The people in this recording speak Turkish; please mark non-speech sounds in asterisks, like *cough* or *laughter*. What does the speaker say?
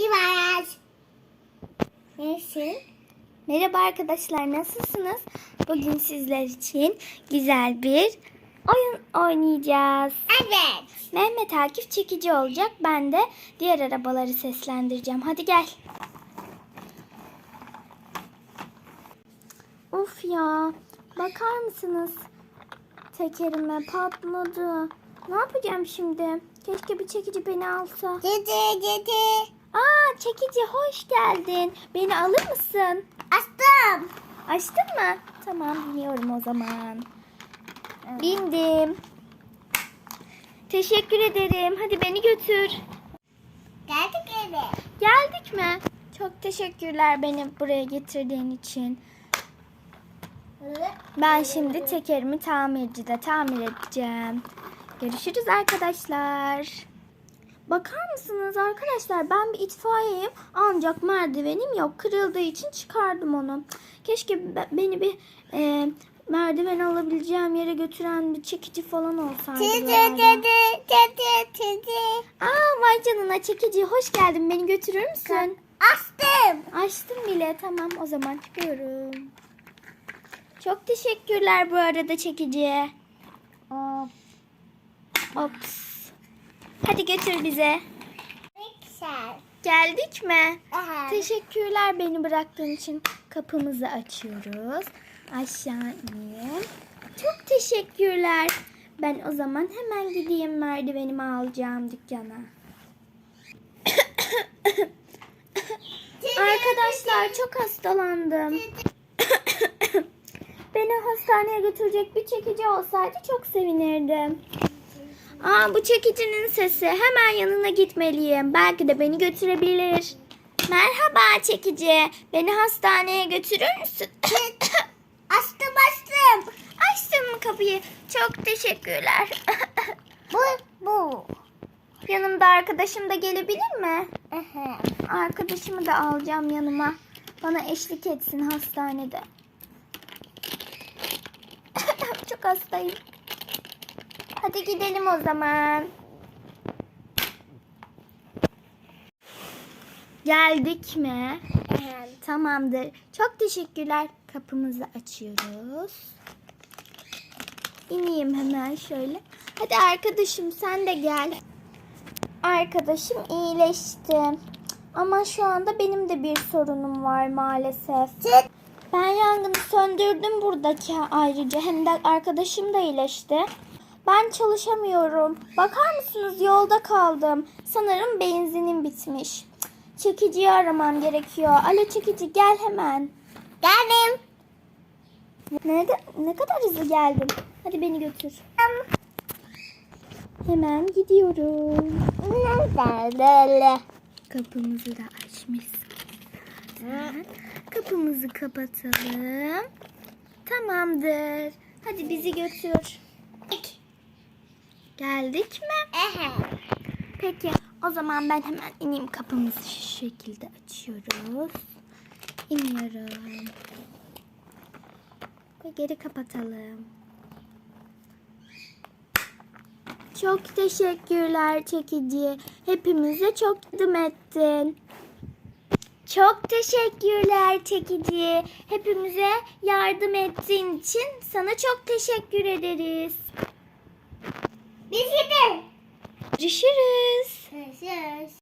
İvaç. Neyse. Merhaba arkadaşlar nasılsınız? Bugün sizler için güzel bir oyun oynayacağız. Evet. Mehmet Akif çekici olacak. Ben de diğer arabaları seslendireceğim. Hadi gel. Of ya. Bakar mısınız? Tekerime patladı. Ne yapacağım şimdi? Keşke bir çekici beni alsa. Dede dede. Aa çekici hoş geldin. Beni alır mısın? Astım. Açtın mı? Tamam biniyorum o zaman. Bindim. Teşekkür ederim. Hadi beni götür. Geldik eve. Geldik mi? Çok teşekkürler beni buraya getirdiğin için. Ben şimdi tekerimi tamircide tamir edeceğim. Görüşürüz arkadaşlar. Bakar mısınız arkadaşlar ben bir itfaiyeyim ancak merdivenim yok. Kırıldığı için çıkardım onu. Keşke be- beni bir e, merdiven alabileceğim yere götüren bir çekici falan olsaydı. Dede dede dede. Aa vay canına çekici hoş geldin beni götürür müsün? Astım. Açtım bile tamam o zaman çıkıyorum. Çok teşekkürler bu arada çekiciye. Ops. Hadi götür bize. Geldik mi? Aha. Teşekkürler beni bıraktığın için. Kapımızı açıyoruz. Aşağı ineyim. Çok teşekkürler. Ben o zaman hemen gideyim merdivenimi alacağım dükkana. Arkadaşlar çok hastalandım. *coughs* Beni hastaneye götürecek bir çekici olsaydı çok sevinirdim. Aa bu çekicinin sesi. Hemen yanına gitmeliyim. Belki de beni götürebilir. Merhaba çekici. Beni hastaneye götürür müsün? Astım astım. Açtın mı kapıyı? Çok teşekkürler. *laughs* Bu bu. Yanımda arkadaşım da gelebilir mi? Arkadaşımı da alacağım yanıma. Bana eşlik etsin hastanede. *laughs* Çok hastayım. Hadi gidelim o zaman. Geldik mi? Aha. Tamamdır. Çok teşekkürler. Kapımızı açıyoruz. İneyim hemen şöyle. Hadi arkadaşım sen de gel. Arkadaşım iyileşti. Ama şu anda benim de bir sorunum var maalesef. Ben yangını söndürdüm buradaki ayrıca. Hem de arkadaşım da iyileşti. Ben çalışamıyorum. Bakar mısınız yolda kaldım. Sanırım benzinim bitmiş. Çekiciyi aramam gerekiyor. Alo çekici gel hemen. Geldim. Ne, ne kadar hızlı geldin. Hadi beni götür. Hemen gidiyorum. Kapımızı da açmışsın. Kapımızı kapatalım. Tamamdır. Hadi bizi götür. Geldik mi? Aha. Peki o zaman ben hemen ineyim kapımızı şu şekilde açıyoruz. İniyorum. Ve geri kapatalım. Çok teşekkürler çekici. Hepimize çok yardım ettin. Çok teşekkürler çekici. Hepimize yardım ettiğin için sana çok teşekkür ederiz. Görüşürüz. Görüşürüz.